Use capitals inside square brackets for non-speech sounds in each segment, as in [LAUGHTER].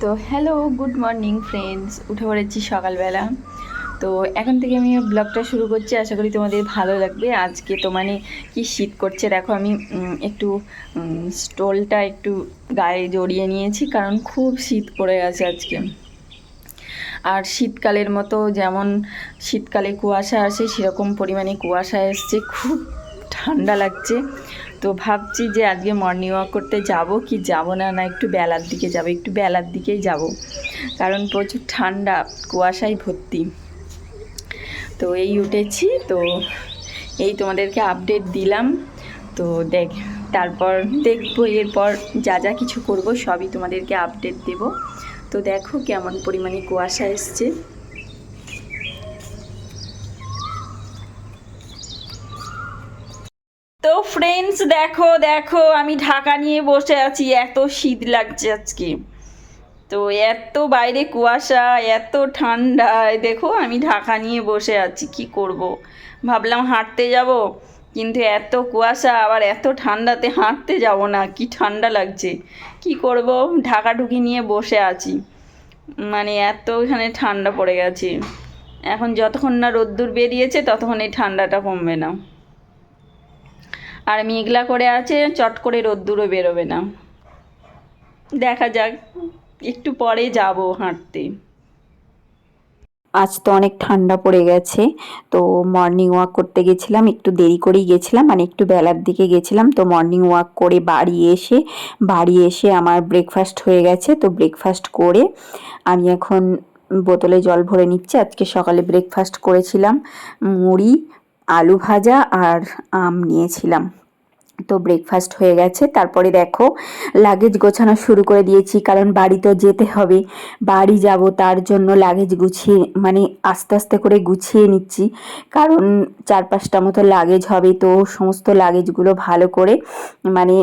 তো hello good morning friends উঠে পড়েছি সকালবেলা। তো এখন থেকে আমি ব্লগটা শুরু করছি, আশা করি তোমাদের ভালো লাগবে। আজকে তো মানে কি শীত করছে, দেখো আমি একটু স্টোলটা একটু গায়ে জড়িয়ে নিয়েছি, কারণ খুব শীত পড়ে গেছে আজকে। আর শীতকালের মতো যেমন শীতকালে কুয়াশা আসে, সেরকম পরিমাণে কুয়াশা এসছে, খুব ঠান্ডা লাগছে। তো ভাবছি যে আজকে মর্নিং ওয়াক করতে যাব কি যাব না না একটু বেলার দিকে যাব, একটু বেলার দিকেই যাব। কারণ প্রচুর ঠান্ডা, কুয়াশায় ভর্তি। তো এই উঠেছি, তো এই তোমাদেরকে আপডেট দিলাম। তো দেখ, তারপর দেখব, এরপর যা যা কিছু করব সবই তোমাদেরকে আপডেট দেব। তো দেখো কেমন পরিমাণে কুয়াশা এসছে। ফ্রেন্ডস দেখো দেখো, আমি ঢাকা নিয়ে বসে আছি। এত শীত লাগছে আজকে। তো এত বাইরে কুয়াশা, এত ঠান্ডা। এই দেখো, আমি ঢাকা নিয়ে বসে আছি। কি করব। ভাবলাম হাঁটতে যাব, কিন্তু এত কুয়াশা, আবার এত ঠান্ডাতে হাঁটতে যাব না। কি ঠান্ডা লাগছে। কি করব? ঢাকা ঢুকি নিয়ে বসে আছি। মানে এত এখানে ঠান্ডা পড়ে গেছে। এখন যতক্ষণ না রোদ্দুর বেরিয়েছে, ততক্ষণ এই ঠান্ডাটা কমবে না। আর মেঘলা করে আছে, চট করে রোদ্দুরও বেরোবে না। দেখা যাক, একটু পরে যাব হাঁটতে। আজ তো অনেক ঠান্ডা পড়ে গেছে, তো মর্নিং ওয়াক করতে গেছিলাম, একটু দেরি করেই গেছিলাম মানে একটু বেলার দিকে গেছিলাম, তো মর্নিং ওয়াক করে বাড়ি এসে বাড়ি এসে আমার ব্রেকফাস্ট হয়ে গেছে, তো ব্রেকফাস্ট করে আমি এখন বোতলে জল ভরে নিচ্ছি, আজকে সকালে ব্রেকফাস্ট করেছিলাম, মুড়ি আলু ভাজা আর আম নিয়েছিলাম। তো ব্রেকফাস্ট হয়ে গেছে। তারপরে দেখো লাগেজ গোছানো শুরু করে দিয়েছি, কারণ বাড়ি তো যেতে হবে। বাড়ি যাব, তার জন্য লাগেজ গুছিয়ে মানে আস্তে আস্তে করে গুছিয়ে নিচ্ছি। কারণ চার পাঁচটা মতো লাগেজ হবে, তো সমস্ত লাগেজগুলো ভালো করে মানে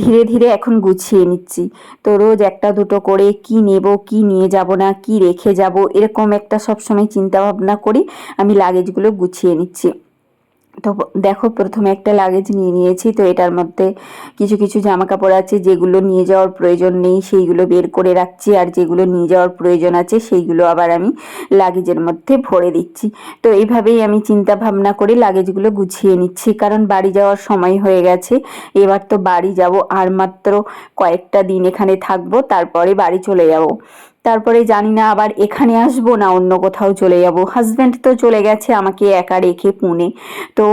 ধীরে ধীরে এখন গুছিয়ে নিচ্ছি। তো রোজ একটা দুটো করে কি নেব, কি নিয়ে যাব না, কি রেখে যাব, এরকম একটা সবসময় চিন্তা ভাবনা করি আমি লাগেজগুলো গুছিয়ে নিচ্ছি। তো দেখো, প্রথমে একটা লাগেজ নিয়ে নিয়েছি। তো এটার মধ্যে কিছু কিছু জামা কাপড় আছে, যেগুলো নিয়ে যাওয়ার প্রয়োজন নেই। সেইগুলো বের করে রাখছি, আর যেগুলো নিয়ে যাওয়ার প্রয়োজন আছে, সেইগুলো আবার আমি লাগেজের মধ্যে ভরে দিচ্ছি। তো এইভাবেই আমি চিন্তা ভাবনা করে লাগেজগুলো গুছিয়ে নিচ্ছি, কারণ বাড়ি যাওয়ার সময় হয়ে গেছে। এবার তো বাড়ি যাব, আর মাত্র কয়েকটা দিন এখানে থাকব, তারপরে বাড়ি চলে যাব। তারপরে জানি না আবার এখানে আসব না, অন্য কোথাও চলে যাব। হাজব্যান্ড তো চলে গেছে আমাকে একা রেখে পুনে। তো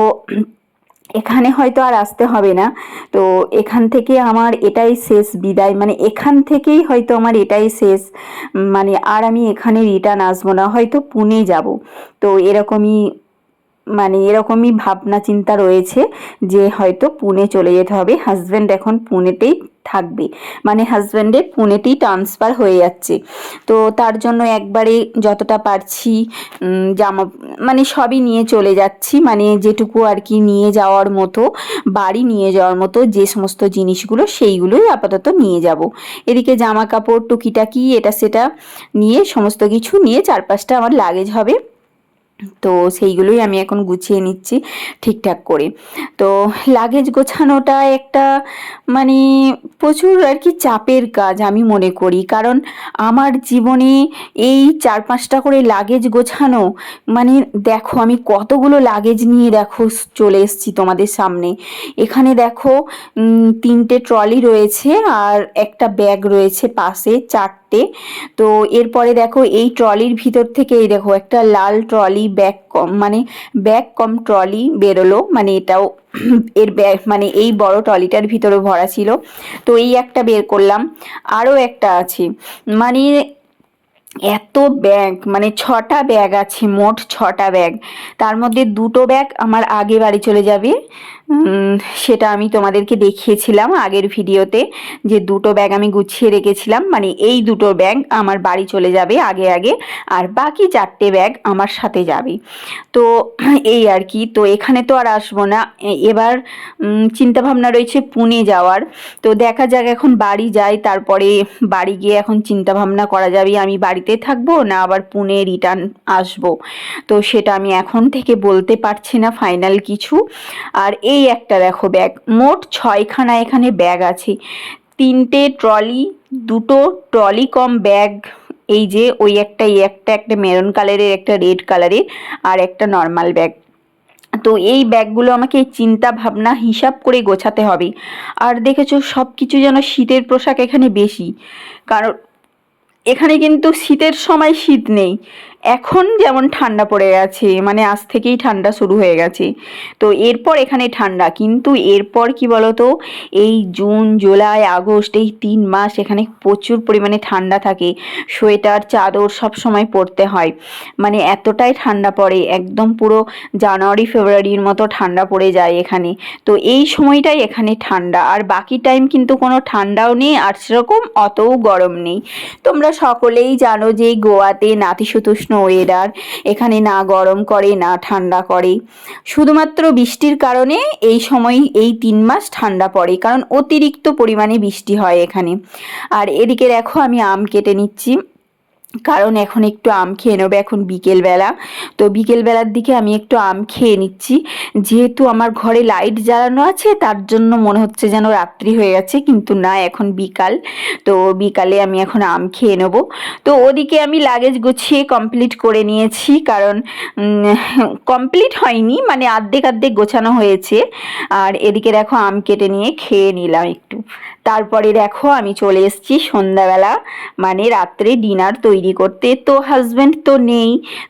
এখানে হয়তো আর আসতে হবে না। তো এখান থেকে আমার এটাই শেষ বিদায়। মানে এখান থেকেই হয়তো আমার এটাই শেষ। মানে আর আমি এখানে রিটার্ন আসব না, হয়তো পুনে যাব। তো এরকমই মানে এরকমই ভাবনা চিন্তা রয়েছে যে হয়তো পুনে চলে যেতে হবে। হাজব্যান্ড এখন পুনেতেই থাকবে। মানে হাজব্যান্ডের পুনেতেই ট্রান্সফার হয়ে যাচ্ছে। তো তার জন্য একবারে যতটা পারছি জামা মানে সবই নিয়ে চলে যাচ্ছি। মানে যেটুকু আর কি নিয়ে যাওয়ার মতো, বাড়ি নিয়ে যাওয়ার মতো, যে সমস্ত জিনিসগুলো সেইগুলোই আপাতত নিয়ে যাব। এদিকে জামা কাপড় টুকিটাকি, এটা সেটা নিয়ে সমস্ত কিছু নিয়ে চার পাঁচটা আমার লাগেজ হবে। তো সেইগুলোই আমি এখন গুছিয়ে নিচ্ছি ঠিকঠাক করে। তো লাগেজ গোছানোটা একটা মানে প্রচুর আর কি চাপের কাজ আমি মনে করি। কারণ আমার জীবনে এই চার পাঁচটা করে লাগেজ গোছানো মানে দেখো আমি কতগুলো লাগেজ নিয়ে দেখো চলে এসেছি তোমাদের সামনে। এখানে দেখো তিনটে ট্রলি রয়েছে আর একটা ব্যাগ রয়েছে পাশে, চারটে তো এরপরে দেখো এই ট্রলির ভিতর থেকে এই দেখো একটা লাল ট্রলি ব্যাগ কম মানে ব্যাগ কম ট্রলি বেরোলো। মানে এটাও [CLEARS THROAT] এর ব্যাগ মানে এই বড় ট্রলিটার ভিতরে ভরা ছিল। তো এই একটা বের করলাম। আরও একটা আছে। মানে এত ব্যাগ। মানে ছটা ব্যাগ আছে, মোট ছটা ব্যাগ। তার মধ্যে দুটো ব্যাগ আমার আগে বাড়ি চলে যাবে। সেটা আমি তোমাদেরকে দেখিয়েছিলাম আগের ভিডিওতে যে দুটো ব্যাগ আমি গুছিয়ে রেখেছিলাম। মানে এই দুটো ব্যাগ আমার বাড়ি চলে যাবে আগে আগে, আর বাকি চারটে ব্যাগ আমার সাথে যাবে। তো এই আর কি, তো এখানে তো আর আসব না। এবার চিন্তা ভাবনা রয়েছে পুনে যাওয়ার। তো দেখা যাক এখন বাড়ি যাই, তারপরে বাড়ি গিয়ে এখন চিন্তা ভাবনা করা যাবে আমি বাড়িতে থাকব না আবার পুনে রিটার্ন আসব। তো সেটা আমি এখন থেকে বলতে পারছি না ফাইনাল কিছু। আর এই একটা দেখো ব্যাগ মোট ছয়খানা এখানে ব্যাগ আছে। তিনটে ট্রলি দুটো ট্রলি কম ব্যাগ এই যে ওই একটা, এই একটা একটা মেরুন কালারের একটা রেড কালারের আর একটা নর্মাল ব্যাগ তো এই ব্যাগগুলো আমাকে চিন্তা ভাবনা হিসাব করে গোছাতে হবে। আর দেখেছ সব কিছু যেন শীতের পোশাক এখানে বেশি। কারণ এখানে কিন্তু শীতের সময় শীত নেই। এখন যেমন ঠান্ডা পড়ে গেছে মানে আজ থেকেই ঠান্ডা শুরু হয়ে গেছে। তো এরপর এখানে ঠান্ডা, কিন্তু এরপর কি বলতো? এই জুন, জুলাই, আগস্ট এই তিন মাস এখানে প্রচুর পরিমাণে ঠান্ডা থাকে। সোয়েটার, চাদর সব সময় পরতে হয়। মানে এতটাই ঠান্ডা পড়ে, একদম পুরো জানুয়ারি, ফেব্রুয়ারির মতো ঠান্ডা পড়ে যায় এখানে। তো এই সময়টাই এখানে ঠান্ডা। আর বাকি টাইম কিন্তু কোনো ঠান্ডাও নেই, আর সেরকম অতও গরম নেই। তোমরা সকলেই জানো যে গোয়াতে নাতিশীতোষ্ণ ওয়েদার এখানে না গরম করে, না ঠান্ডা করে। শুধুমাত্র বৃষ্টির কারণে এই সময়, এই তিন মাস ঠান্ডা পড়ে, কারণ অতিরিক্ত পরিমাণে বৃষ্টি হয় এখানে। আর এদিকে দেখো, আমি আম কেটে নিচ্ছি। কারণ এখন একটু আম খেয়ে নেবে এখন বিকেলবেলা। তো বিকেলবেলার দিকে আমি একটু আম খেয়ে নিচ্ছি। যেহেতু আমার ঘরে লাইট জ্বালানো আছে, তার জন্য মনে হচ্ছে যেন রাত্রি হয়ে গেছে, কিন্তু না, এখন বিকাল। তো বিকালে আমি এখন আম খেয়ে নেব। তো ওদিকে আমি লাগেজ গুছিয়ে কমপ্লিট করে নিয়েছি, কারণ কমপ্লিট হয়নি মানে আর্ধেক আর্ধেক গোছানো হয়েছে। আর এদিকে দেখো আম কেটে নিয়ে খেয়ে নিলাম একটু। তারপরে দেখো আমি চলে এসেছি সন্ধ্যাবেলা মানে রাত্রে ডিনার তৈরি করতে। তো হাজব্যান্ড তো নেই,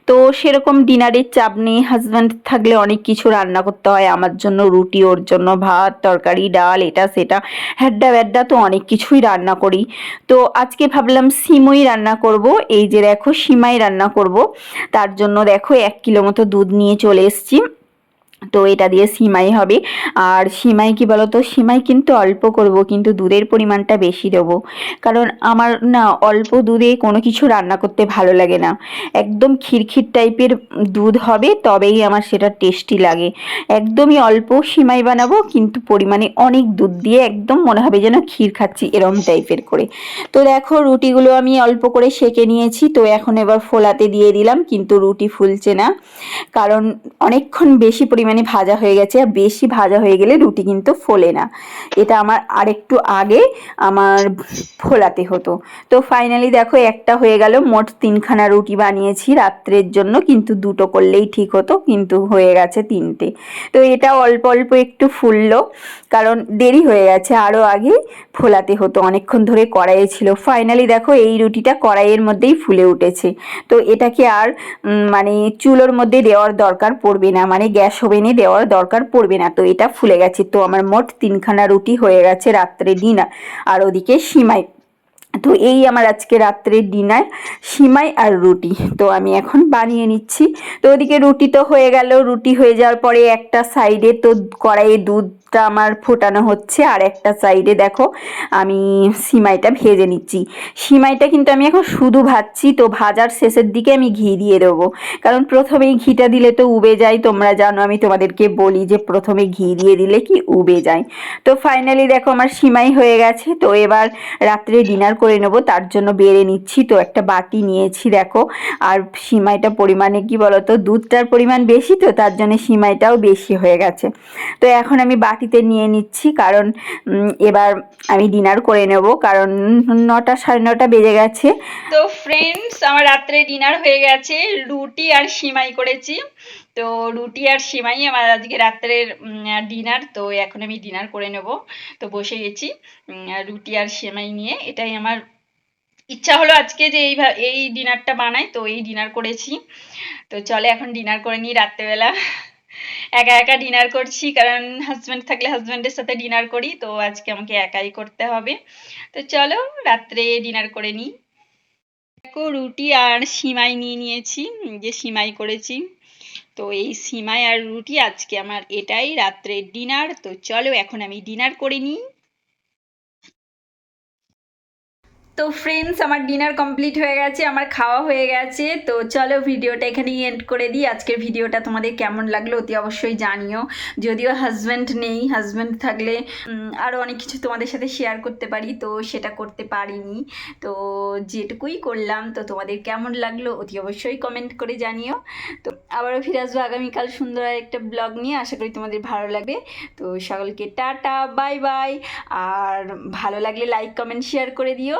তো সেরকম ডিনারের চাপ নেই। হাজব্যান্ড থাকলে অনেক কিছু রান্না করতে হয়, আমার জন্য রুটি, ওর জন্য ভাত, তরকারি, ডাল, এটা সেটা। হ্যাড্ডা ব্যাড্ডা তো অনেক কিছুই রান্না করি। তো আজকে ভাবলাম সিমই রান্না করব, এই যে দেখো সিমাই রান্না করব। তার জন্য দেখো এক কিলো মতো দুধ নিয়ে চলে এসেছি। তো এটা দিয়ে সিমাই হবে। আর সিমাই কি বলতো? সিমাই কিন্তু অল্প করব, কিন্তু দুধের পরিমাণটা বেশি দেবো। কারণ আমার না অল্প দুধে কোনো কিছু রান্না করতে ভালো লাগে না। একদম খিরখির টাইপের দুধ হবে, তবেই আমার সেটা টেস্টি লাগে। একদমই অল্প সিমাই বানাবো, কিন্তু পরিমাণে অনেক দুধ দিয়ে একদম মনে হবে যেন ক্ষীর খাচ্ছি, এরম টাইপের করে। তো দেখো, রুটিগুলো আমি অল্প করে সেকে নিয়েছি। তো এখন এবার ফোলাতে দিয়ে দিলাম, কিন্তু রুটি ফুলছে না। কারণ অনেকক্ষণ বেশি পরিমাণে ভাজা হয়ে গেছে, আর বেশি ভাজা হয়ে গেলে রুটি কিন্তু ফোলে না। এটা আমার আরেকটু আগে আমার ফোলাতে হতো। তো ফাইনালি দেখো একটা হয়ে গেল, মোট তিনখানা রুটি বানিয়েছি রাত্রের জন্য, কিন্তু দুটো করলেই ঠিক হতো, কিন্তু হয়ে গেছে তিনটে। তো এটা অল্প অল্প একটু ফুললো, কারণ দেরি হয়ে গেছে আরও আগে ফোলাতে হতো, অনেকক্ষণ ধরে কড়াইয়ে ছিল। ফাইনালি দেখো এই রুটিটা কড়াইয়ের মধ্যেই ফুলে উঠেছে। তো এটাকে আর মানে চুলোর মধ্যে দেওয়ার দরকার পড়বে না মানে গ্যাস ওভেনে দেওয়ার দরকার পড়বে না। তো এটা ফুলে গেছে। তো আমার মোট তিনখানা রুটি হয়ে গেছে রাত্রে ডিনার। আর ওদিকে সিমাই। তো এই আমার আজকে রাত্রের ডিনার, সিমাই আর রুটি। তো আমি এখন বানিয়ে নিচ্ছি। তো ওদিকে রুটি তো হয়ে গেল। রুটি হয়ে যাওয়ার পরে একটা সাইডে তো কড়াইয়ে দুধটা আমার ফোটানো হচ্ছে, আর একটা সাইডে দেখো আমি সিমাইটা ভেজে নিচ্ছি। সিমাইটা কিন্তু আমি এখন শুধু ভাজছি, তো ভাজার শেষের দিকে আমি ঘি দিয়ে দেবো। কারণ প্রথমেই ঘিটা দিলে তো উবে যায়। তোমরা জানো, আমি তোমাদেরকে বলি যে প্রথমে ঘি দিয়ে দিলে কি উবে যায়। তো ফাইনালি দেখো আমার সিমাই হয়ে গেছে। তো এবার রাত্রে ডিনার নেব, তার জন্য বেড়ে নিচ্ছি। তো একটা বাটি নিয়েছি, দেখো। আর সিমাইটা পরিমাণে কি বলতো, দুধটার পরিমাণ বেশি তো, তার জন্য সিমাইটাও বেশি হয়ে গেছে। তো এখন আমি বাটিতে নিয়ে নিচ্ছি, কারণ এবার আমি ডিনার করে নেব, কারণ নটা সাড়ে নটা বেজে গেছে। তো ফ্রেন্ডস আমার রাত্রে ডিনার হয়ে গেছে, রুটি আর সিমাই করেছি। তো রুটি আর সিমাই আমার আজকে রাত্রের ডিনার তো এখন আমি ডিনার করে নেব। তো বসে গেছি রুটি আর সিমাই নিয়ে। এটাই আমার ইচ্ছা হলো আজকে যে এই এই ডিনারটা বানাই, তো এই ডিনার করেছি। তো চলে এখন ডিনার করে নিই রাত্রেবেলা। একা একা ডিনার করছি, কারণ হাজব্যান্ড থাকলে হাজব্যান্ডের সাথে ডিনার করি, তো আজকে আমাকে একাই করতে হবে। তো চলো রাত্রে ডিনার করে নিই। রুটি আর সিমাই নিয়ে নিয়েছি, যে সিমাই করেছি। তো এই সিমাই আর রুটি আজকে আমার এটাই, রাত্রের ডিনার তো চলো, এখন আমি ডিনার করে নিই। তো ফ্রেন্ডস আমার ডিনার কমপ্লিট হয়ে গেছে, আমার খাওয়া হয়ে গেছে। তো চলো ভিডিওটা এখানেই এন্ড করে দিই। আজকের ভিডিওটা তোমাদের কেমন লাগল অতি অবশ্যই জানিও। যদিও হাজব্যান্ড নেই হাজব্যান্ড থাকলে আরও অনেক কিছু তোমাদের সাথে শেয়ার করতে পারি, তো সেটা করতে পারিনি। তো যেটুকুই করলাম, তো তোমাদের কেমন লাগল অতি অবশ্যই কমেন্ট করে জানিও। তো আবারও ফিরে আসব আগামীকাল সুন্দর একটা ব্লগ নিয়ে। আশা করি তোমাদের ভালো লাগবে। তো সকলকে টাটা বাই বাই আর ভালো লাগলে লাইক কমেন্ট শেয়ার করে দিও।